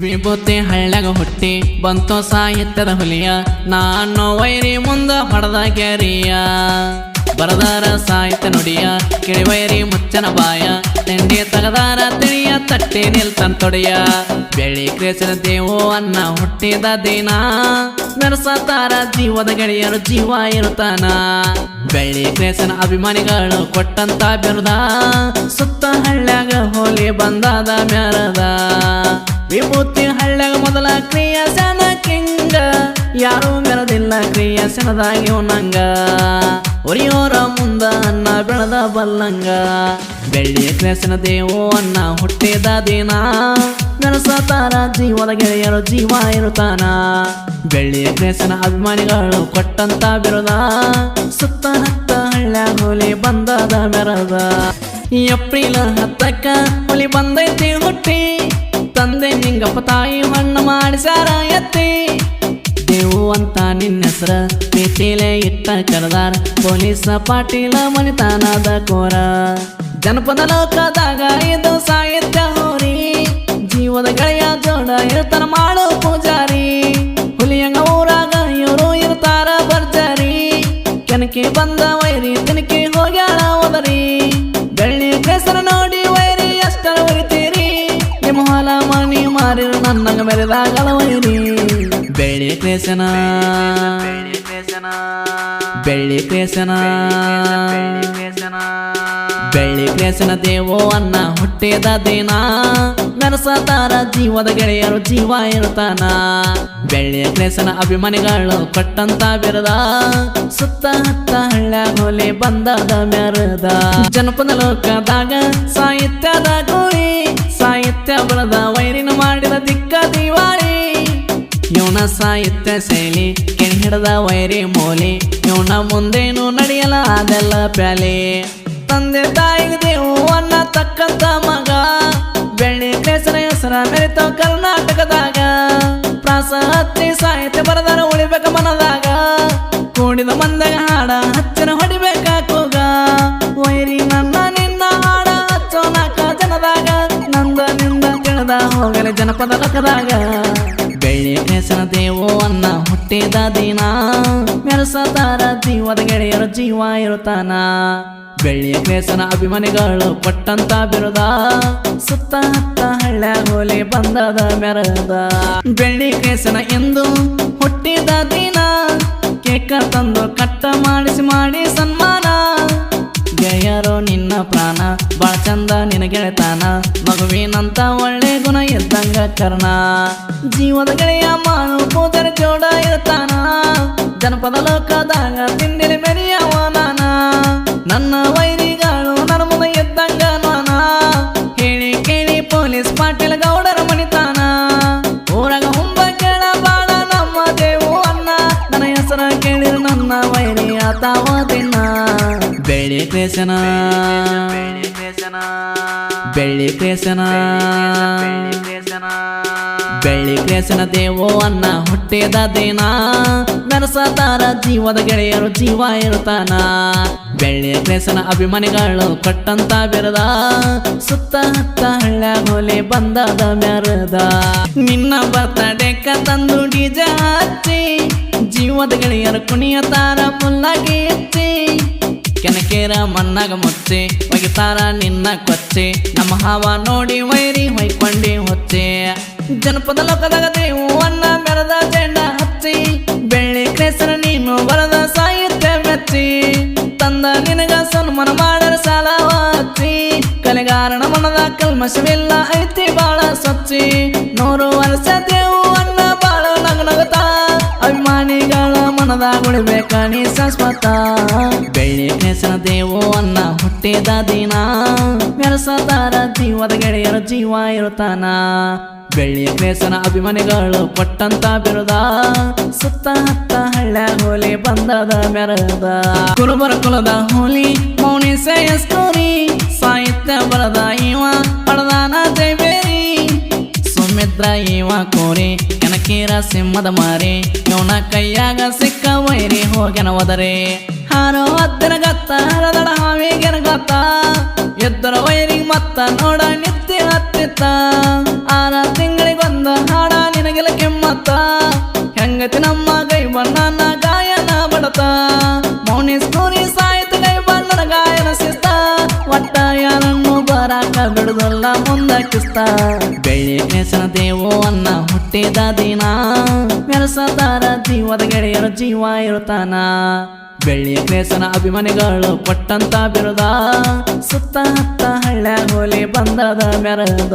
ವಿಭೂತಿ ಹಳ್ಳಗ ಹುಟ್ಟಿ ಬಂತು ಸಾಹಿತ್ಯದ ಹುಲಿಯ. ನಾನು ವೈರಿ ಮುಂದ ಹೊಡೆದ ಗೆರಿಯ. ಬರದಾರ ಸಾಹಿತ್ಯ ನುಡಿಯ, ಕಿಳಿವೈರಿ ಮುಚ್ಚನ ಬಾಯ. ತಿಂಡಿ ತಗದಾರ ತಿಳಿಯ, ತಟ್ಟಿ ನಿಲ್ತನ್ ತೊಡೆಯ. ಬೆಳಿ ಕ್ರೇಸನ ದೇವು ಅನ್ನ ಹುಟ್ಟಿದ ದಿನ. ಮೆರಸತಾರ ಜೀವದ ಗೆಳೆಯರು ಜೀವ ಇರುತ್ತಾನ. ಬೆಳ್ಳಿ ಕ್ರೇಸನ ಅಭಿಮಾನಿಗಳು ಕೊಟ್ಟಂತ ಬಿರುದ. ಸುತ್ತ ಹಳ್ಳ್ಯಾಗ ಹೋಲಿ ಬಂದಾದ ಮೆರದ ವಿಭೂತಿ ಹಳ್ಳ್ಯಾಗ ಮೊದಲ ಕ್ರಿಯಾಸನ ಕಿಂಗ. ಯಾರು ಮೆರದಿಲ್ಲ ಕ್ರಿಯಾಸನದಾಗಿ ನಂಗ. ಒರಿಯೋರ ಮುಂದ ಅನ್ನ ಬೆಳೆದ ಬಲ್ಲಂಗ. ಬೆಳ್ಳಿಯ ಕ್ರಿಯಾಸನ ದೇವೋ ಅನ್ನ ಹುಟ್ಟಿದ ದಿನ. ಮೆಣಸತಾರ ಜೀವದ ಗೆಳೆಯರು ಜೀವ ಇರುತ್ತಾನ. ಬೆಳ್ಳಿಯ ಕ್ರಿಯಾಸನ ಅಭಿಮಾನಿಗಳು ಕೊಟ್ಟಂತ ಬಿರುದ. ಸುತ್ತ ಹತ್ತ ಹಳ್ಳ ಹೋಲಿ ಬಂದದ ಮೆರದ. ಏಪ್ರಿಲ್ ಹತ್ತಕ್ಕ ಹುಲಿ ಬಂದೈತಿ ಹುಟ್ಟಿ. ತಂದೆ ನಿಂಗಪ್ಪ ತಾಯಿ ಮಣ್ಣು ಮಾಡಿಸ್ಯಾರ ಎತ್ತಿ ದೇವು ಅಂತ ನಿನ್ನ ಹೆಸರ ಪ್ರೀತಿಲೆ ಇಟ್ಟ ಕರೆದಾರ. ಪೊಲೀಸ ಪಾಟೀಲ ಮನಿತಾನದ ಕೋರ. ಜನಪದ ಲೋಕದಾಗ ಇದು ಸಾಹಿತ್ಯ ಹೋರಿ. ಜೀವದ ಗೆಳೆಯ ಜೋಡ ಇರ್ತಾರ ಮಾಡೋ ಪೂಜಾರಿ. ಹುಲಿಯಂಗ ಊರಾಗ ಇವರು ಇರ್ತಾರ ಬರ್ಜಾರಿ ಕೆನಕೆ ಬಂದ ವೈರಿ ತಿನಕೆ ಹೋಗ್ಯಾಳ ಹೋದರಿ ಬೆಳ್ಳಿ ಕೆಸರ ನೋಡಿ ಮಾರಿರ, ನನ್ನಂಗ ಮೆರೆದಾಗಲವೈರಿ ಬೆಳ್ಳಿ ಕೇಸನ ಬೆಳ್ಳಿ ಕೇಸನ ಬೆಳ್ಳಿ ಕೇಸನ ದೇವೋ, ಅನ್ನ ಹುಟ್ಟಿದ ದಿನ. ನರಸತಾರ ಜೀವದ ಗೆಳೆಯರು ಜೀವ ಇರ್ತಾನ ಬೆಳ್ಳಿ ಕ್ರೇಸನ ಅಭಿಮಾನಿಗಳು ಕೊಟ್ಟಂತ ಬಿರದ. ಸುತ್ತ ಹತ್ತ ಹಳ್ಳ ಹೋಲಿ ಬಂದದ ಮೆರದ. ಜನಪದ ಲೋಕದಾಗ ಸಾಹಿತ್ಯದ ಗುರಿ, ಸಾಹಿತ್ಯ ಬರದ ಇವನ ಸಾಹಿತ್ಯ ಶೈಲಿ ಕೆಣ್ ಹಿಡ್ದ ವೈರಿ ಮೋಲಿ ಇವನ ಮುಂದೇನು ನಡೆಯಲ್ಲ ಅದೆಲ್ಲ ಪ್ಯಾಲೆ. ತಂದೆ ತಾಯಿಗೆ ದೇವನ್ನ ತಕ್ಕಂತ ಮಗ, ಬೆಳ್ಳಿ ಕೇಸರ ಹೆಸರ ಮೆರಿತ ಕರ್ನಾಟಕದಾಗ. ಪ್ರಾಸ ಹತ್ತಿ ಸಾಹಿತ್ಯ ಬರದಾರ ಉಳಿಬೇಕ ಮನದಾಗ. ಕೂಡಿದ ಮಂದಾಗ ಹಾಡ ಹಚ್ಚಿನ ಹೊಡಿಬೇಕ ವೈರಿ ನನ್ನ ನಿನ್ನ ಹಾಡ ಹಚ್ಚೋನಾಕ ಜನದಾಗ, ನಂದ ನಿಂದ ತಿಳಿದ ಹೋಗಲಿ ಜನಪದ ಹೆಸರ ದೇವು ಅನ್ನ ಹುಟ್ಟಿದ ದಿನ. ಮೆರಸತಾರ ಜೀವದ ಗೆಳೆಯರು ಜೀವ ಇರುತ್ತಾನ. ಬೆಳ್ಳಿಯ ಕೇಸನ ಅಭಿಮಾನಿಗಳು ಪಟ್ಟಂತ ಬಿರುದ. ಸುತ್ತ ಹತ್ತ ಹಳ್ಳ ಹೋಲಿ ಬಂದದ ಮೆರದ. ಬೆಳ್ಳಿ ಕೇಸನ ಎಂದು ಹುಟ್ಟಿದ ದಿನ. ಕೇಕ ತಂದು ಕಟ್ಟ ಮಾಡಿಸಿ ಮಾಡಿ ಸನ್ಮಾನ ಗೆಳೆಯರು ನಿನ್ನ ಪ್ರಾಣ. ಬಾಳ ಚಂದ ನಿನ ಗೆಳೆತಾನ ಮಗುವಿನಂತ ಒಳ್ಳೆ ಗುಣ ಇದ್ದಂಗ ಕರ್ಣ. ಜೀವದ ಗೆಳೆಯ ಮಾನು ಕೂದರ ಜೋಡ ಇರ್ತಾನ ಜನಪದ ಲೋಕದಾಗ ತಿಂಡಿಲಿ ಮೆರೆಯವ ನಾನ. ನನ್ನ ವೈರಿಗಳು ನನ್ನ ಮುಂದೆ ಇದ್ದಂಗ ನಾನ. ಹೇಳಿ ಕೇಳಿ ಪೊಲೀಸ್ ಪಾಟೀಲ್ ಗೌಡರ ಮಣಿತಾನ. ಊರಾಗ ಹುಂಬ ಕೇಳ ಬಾಳ ನಮ್ಮ ದೇವು ಅನ್ನ ನನ್ನ ಹೆಸರ ಕೇಳಿರು ನನ್ನ ವೈರಿ ಆತಾವ ಬೆಳ್ಳಿ ಕ್ರೇಸನ ಬೆಳ್ಳಿ ಕ್ರೇಸನ ಬೆಳ್ಳಿ ಕ್ರೇಸನ ದೇವೋ, ಅನ್ನ ಹುಟ್ಟಿದ ದಿನ. ನರಸತಾರ ಜೀವದ ಗೆಳೆಯರು ಜೀವ ಇರ್ತಾನ ಬೆಳ್ಳಿ ಕ್ರೇಸನ ಅಭಿಮಾನಿಗಳು ಕಟ್ಟಂತ ಬೆರದ. ಸುತ್ತ ಹತ್ತ ಹಳ್ಳ ಮೂಲೆ ಬಂದದ ಮೆರದ ನಿನ್ನ ಬರ್ತಡೆಕ ತಂದು ಡಿಜ ಜೀವದ ಗೆಳೆಯರು ಕುಣಿಯತಾರ ಮುಲ್ಲಾಗಿ ಕೆನಕೇರ ಮಣ್ಣಾಗ ಮುಚ್ಚಿ, ಒಗಿತಾರ ನಿನ್ನ ಕೊಚ್ಚಿ. ನಮ್ಮ ಹಾವ ನೋಡಿ ವೈರಿ ಹೊಯ್ಕೊಂಡಿ ಹೊಚ್ಚಿ. ಜನಪದ ಲೋಕದಾಗ ದೇವನ್ನ ಬೆರದ ಮೆರದ ಜೆಂಡ ಹಚ್ಚಿ. ಬೆಳ್ಳಿ ಕ್ರೇಸರ ನೀನು ಬರದ ಸಾಹಿತ್ಯ ಮೆಚ್ಚಿ. ತಂದ ನಿನಗ ಸನ್ಮಾನ ಮಾಡರ ಸಾಲ ಹಚ್ಚಿ ಕಲೆಗಾರನ ಮನದ ಕಲ್ಮಶವಿಲ್ಲ ಐತಿ ಬಾಳ ಸಚ್ಚಿ. ನೂರು ವರ್ಷ ದೇವು ಮನದಾಗ ನೀ ಬೆಳ್ಳಿ ಕೆಸನ ದೇವನ್ನ ಹುಟ್ಟಿದ ದಿನ. ಮೆರಸದಾರ ಜೀವದ ಗೆಳೆಯರ ಜೀವ ಇರುತ್ತಾನ. ಬೆಳ್ಳಿಯ ಕ್ರೇಸನ ಅಭಿಮಾನಿಗಳು ಕೊಟ್ಟಂತ ಬಿರುದ. ಸುತ್ತ ಹತ್ತ ಹಳ್ಳ ಹೋಲಿ ಬಂದದ ಮೆರದ. ಕುರುಬರ ಕುಲದ ಹೋಲಿ ಮೌನಿ ಸೇಯಸ್ಕೋರಿ ಸಾಹಿತ್ಯ ಬರದ ಇವ ಪಡದಾನ ದೇವೇರಿ ಸುಮಿತ್ರ ಇವ ಕೋರಿ ಕನಕೀರ ಸಿಂಹದ ಮಾರಿ ಇವನ ಕೈಯಾಗ ಸಿಕ್ಕ ವೈರಿ ಹೋಗ್ಯನ ಹೋದರೆ ಹಾರೋ ಹತ್ತಿರ ಗತ್ತ ಹರದಡ ಹಾವಿಗೆನ ಗತ್ತ? ಎದ್ದರ ವೈರಿಗೆ ಮತ್ತ ನೋಡ ನಿತ್ಯ ಹತ್ತಿತ್ತ. ಮಾಡುದಲ್ಲ ಮುಂದ ಕಿಸ್ತ ಬೆಳ್ಳಿ ಕೇಸನ ದೇವೋ ಅನ್ನ ಹುಟ್ಟಿದ ದಿನ. ಮೆರಸದಾರ ಜೀವದ ಗೆಳೆಯರ ಜೀವ ಇರುತ್ತಾನ. ಬೆಳ್ಳಿ ಕ್ರೇಸನ ಅಭಿಮಾನಿಗಳು ಕೊಟ್ಟಂತ ಬಿರುದ. ಸುತ್ತ ಹತ್ತ ಹಳ್ಳ ಹೋಲಿ ಬಂದದ ಮೆರದ.